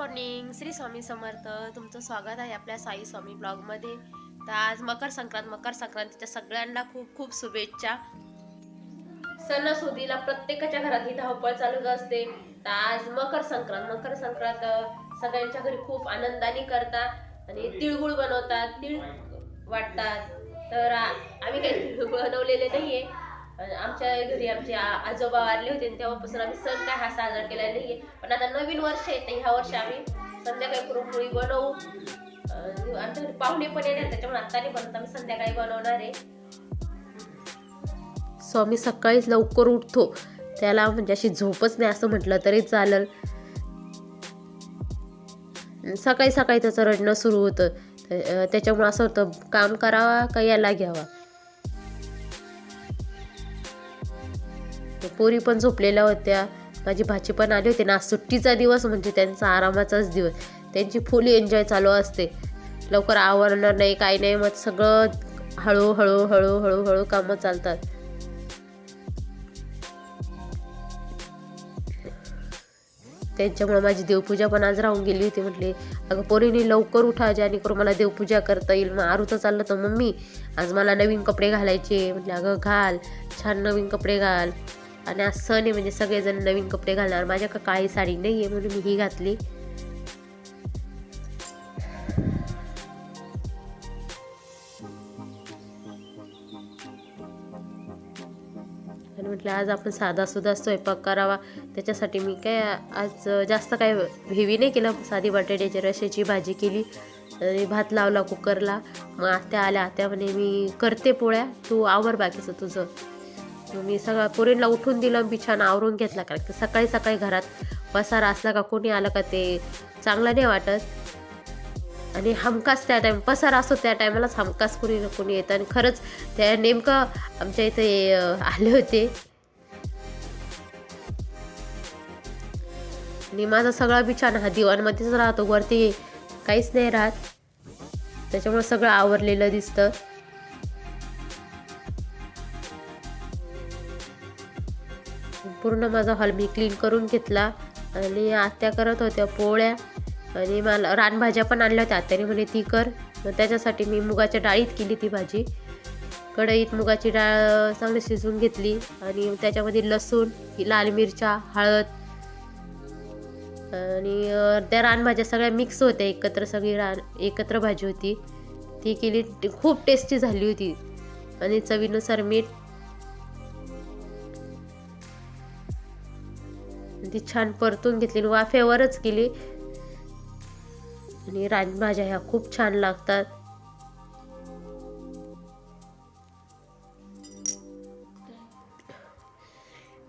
Morning Shri Swami Samarth. तुमचं स्वागत आहे आपल्या साई स्वामी ब्लॉगमध्ये. तर आज मकर संक्रांत मकर संक्रांतीच्या सगळ्यांना खूप खूप शुभेच्छा. सणासुदीला प्रत्येकाच्या घरात ही धावपळ चालूच असते. तर आज मकर संक्रांत मकर संक्रांत सगळ्यांच्या घरी खूप आनंदाने करतात आणि तिळगुळ बनवतात तिळ वाटतात. तर आम्ही काही तिळगुळ बनवलेले नाहीये. आमच्या घरी आमचे आ- आजोबा वारले होते आणि तेव्हापासून आम्ही सण काय हा साजरा केला नाही पण आता नवीन वर्ष आहे तर ह्या वर्षी आम्ही संध्याकाळी पुरणपोळी बनवू. अं, आमच्या घरी पाहुणे पण येणार त्याच्यामुळे आत्ता नाही बनवत आम्ही संध्याकाळी बनवणार आहे. स्वामी सकाळीच लवकर उठतो. त्याला म्हणजे अशी झोपच नाही असं म्हटलं तरी चालेल. सकाळी सकाळी त्याचं रडणं सुरू होतं. त्याच्यामुळं त्याच्यामुळे असं होतं काम करावा का याला घ्यावा. पोरी पण झोपलेल्या होत्या. माझी भाची पण आली होती ना. सुट्टीचा दिवस म्हणजे त्यांचा आरामाचाच दिवस. त्यांची फुल एन्जॉय चालू असते. लवकर आवरणार नाही काही नाही मग सगळं हळूहळू हळू हळूहळू कामं चालतात. त्यांच्यामुळे माझी देवपूजा पण आज राहून गेली होती. म्हटली अगं पोरीने लवकर उठा जेणेकरून मला देवपूजा करता येईल. मग आरूचं चाललं तर मम्मी आज मला नवीन कपडे घालायचे. म्हटलं अगं घाल. छान नवीन कपडे घाल. आणि आज सण आहे म्हणजे सगळेजण नवीन कपडे घालणार. माझ्याकडे काळी साडी नाही आहे म्हणून मी ही घातली. आणि म्हटलं आज आपण साधा सुद्धा स्वयंपाक करावा. त्याच्यासाठी मी काय आज जास्त काय हेवी नाही केलं. साधी बटाट्याची रशाची भाजी केली. आणि भात लावला कुकरला. मग आत्या आल्या. आत्या म्हणे मी करते पोळ्या. तू आवर बाकीचं तुझं. मग मी सगळं पोरींना उठून दिलं मी छान आवरून घेतला. कारण की सकाळी सकाळी घरात पसारा असला का कोणी आलं का ते चांगलं नाही वाटत. आणि हमखास त्या टाईम पसार असतो त्या टायमालाच हमखास कोणी ना कोणी येतं. आणि खरंच त्या नेमकं आमच्या इथे आले होते. आणि माझा सगळा बिछान हा दिवाणमध्येच राहतो. वरती काहीच नाही राहत. त्याच्यामुळे सगळं आवरलेलं दिसतं. पूर्ण माझा हॉल मी क्लीन करून घेतला. आणि आत्या करत होत्या पोळ्या. आणि मला रानभाज्या पण आणल्या होत्या. आत्याने म्हणे ती कर. मग त्याच्यासाठी मी मुगाच्या डाळीत केली ती भाजी. कढईत मुगाची डाळ चांगली शिजवून घेतली. आणि त्याच्यामध्ये लसूण लाल मिरच्या हळद. आणि त्या रानभाज्या सगळ्या मिक्स होत्या. एकत्र सगळी रान एकत्र भाजी होती. ती केली खूप टेस्टी झाली होती. आणि चवीनुसार मीठ ती छान परतून घेतली आणि वाफेवरच केली आणि रानभाज्या ह्या खूप छान लागतात.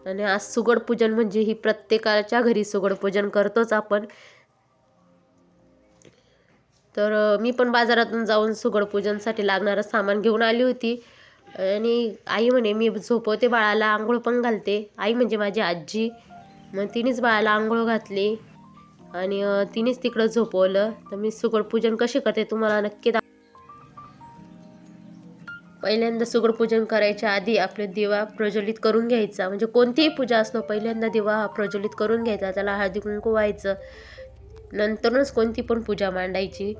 आणि आज सुगड पूजन म्हणजे ही प्रत्येकाच्या घरी सुगड पूजन करतोच आपण. तर मी पण बाजारातून जाऊन सुगड पूजनसाठी लागणारं सामान घेऊन आली होती. आणि आई म्हणे मी झोपवते बाळाला आंघोळ पण घालते. आई म्हणजे माझी आजी. मग तिनेच बाळाला आंघोळ घातली आणि तिनेच तिकडं झोपवलं. तर मी सुगड पूजन कसे करते तुम्हाला नक्की दा पहिल्यांदा सुगड पूजन करायच्या आधी आपले दिवा प्रज्वलित करून घ्यायचा. म्हणजे कोणतीही पूजा असलो पहिल्यांदा दिवा हा प्रज्वलित करून घ्यायचा. त्याला हळदी कुंकू व्हायचं. नंतरच कोणती पण पूजा मांडायची.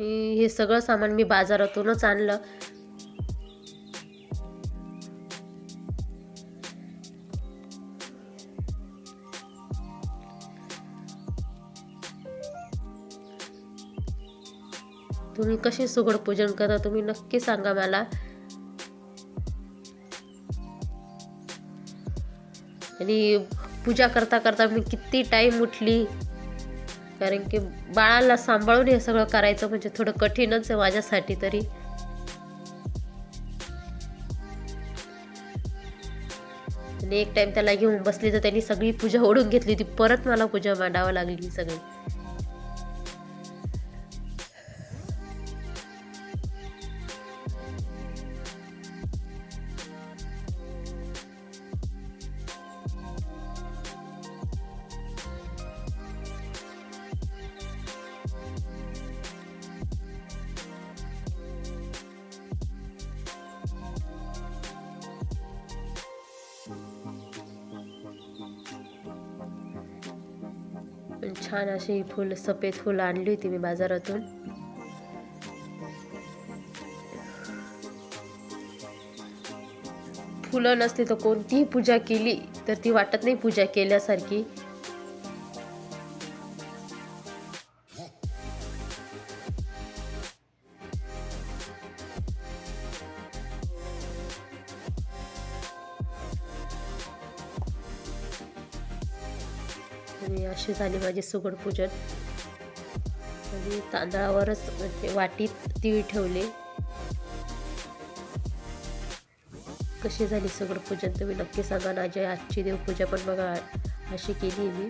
आणि हे सगळं सामान मी बाजारातूनच आणलं. तुम्ही कसे सुगड पूजन करता तुम्ही नक्की सांगा मला. आणि पूजा करता करता मी किती टाईम उठली. कारण की बाळाला सांभाळून हे सगळं करायचं म्हणजे थोडं कठीणच आहे माझ्यासाठी तरी. आणि एक टाइम त्याला घेऊन बसली तर त्यांनी सगळी पूजा ओढून घेतली ती परत मला पूजा मांडावं लागली सगळी. छान अशी फुल सफेद फुलं आणली होती मी बाजारातून. फुलं नसते तर कोणतीही पूजा केली तर ती वाटत नाही पूजा केल्यासारखी. आणि अशी झाली माझी सुगड पूजन आणि म्हणजे तांदळावरच म्हणजे वाटीत तीळ ठेवले. कशी झाली सगळं पूजन तुम्ही नक्की सांगा ना. जे आजची देवपूजा पण बघा अशी केली मी.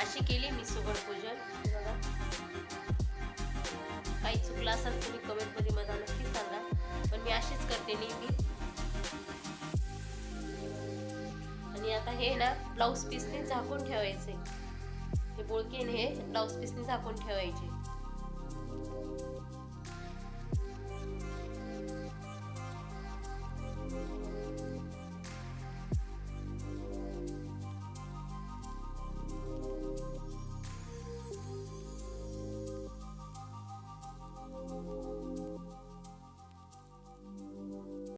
अशी केली मी सुगड पूजन काही चुकलं असेल तुम्ही कमेंटमध्ये मला नक्की सांगा. पण मी अशीच करते नेहमी. हे ना ब्लाऊज पीसने झाकून ठेवायचे. हे बोळकेन हे ब्लाऊज पीसने झाकून ठेवायचे.